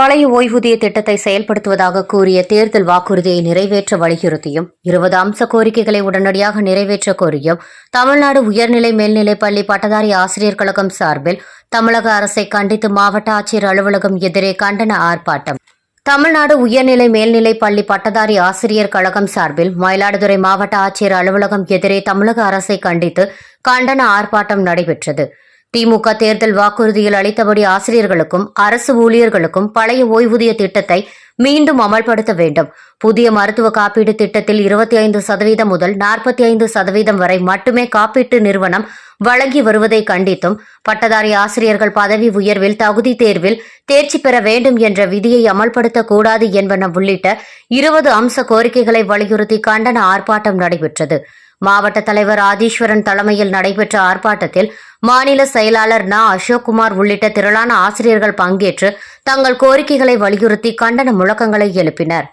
பழைய ஓய்வூதிய திட்டத்தை செயல்படுத்துவதாக கூறிய தேர்தல் வாக்குறுதியை நிறைவேற்ற வலியுறுத்தியும் இருபது அம்ச கோரிக்கைகளை உடனடியாக நிறைவேற்ற கோரியும் தமிழ்நாடு உயர்நிலை மேல்நிலைப் பள்ளி பட்டதாரி ஆசிரியர் கழகம் சார்பில் தமிழக அரசை கண்டித்து மாவட்ட ஆட்சியர் அலுவலகம் எதிரே கண்டன ஆர்ப்பாட்டம். தமிழ்நாடு உயர்நிலை மேல்நிலை பள்ளி பட்டதாரி ஆசிரியர் கழகம் சார்பில் மயிலாடுதுறை மாவட்ட ஆட்சியர் அலுவலகம் எதிரே தமிழக அரசை கண்டித்து கண்டன ஆர்ப்பாட்டம் நடைபெற்றது. திமுக தேர்தல் வாக்குறுதியில் அளித்தபடி ஆசிரியர்களுக்கும் அரசு ஊழியர்களுக்கும் பழைய ஓய்வூதிய திட்டத்தை மீண்டும் அமல்படுத்த வேண்டும். புதிய மருத்துவ காப்பீடு திட்டத்தில் இருபத்தி ஐந்து சதவீதம் முதல் நாற்பத்தி ஐந்து சதவீதம் வரை மட்டுமே காப்பீட்டு நிறுவனம் வழங்கி வருவதை கண்டித்தும் பட்டதாரி ஆசிரியர்கள் பதவி உயர்வில் தகுதி தேர்வில் தேர்ச்சி பெற வேண்டும் என்ற விதியை அமல்படுத்தக்கூடாது என்பன உள்ளிட்ட இருபது அம்ச கோரிக்கைகளை வலியுறுத்தி கண்டன ஆர்ப்பாட்டம் நடைபெற்றது. மாவட்ட தலைவர் ஆதீஸ்வரன் தலைமையில் நடைபெற்ற ஆர்ப்பாட்டத்தில் மாநில செயலாளர் நா. அசோக்குமார் உள்ளிட்ட திரளான ஆசிரியர்கள் பங்கேற்று தங்கள் கோரிக்கைகளை வலியுறுத்தி கண்டன முழக்கங்களை எழுப்பினர்.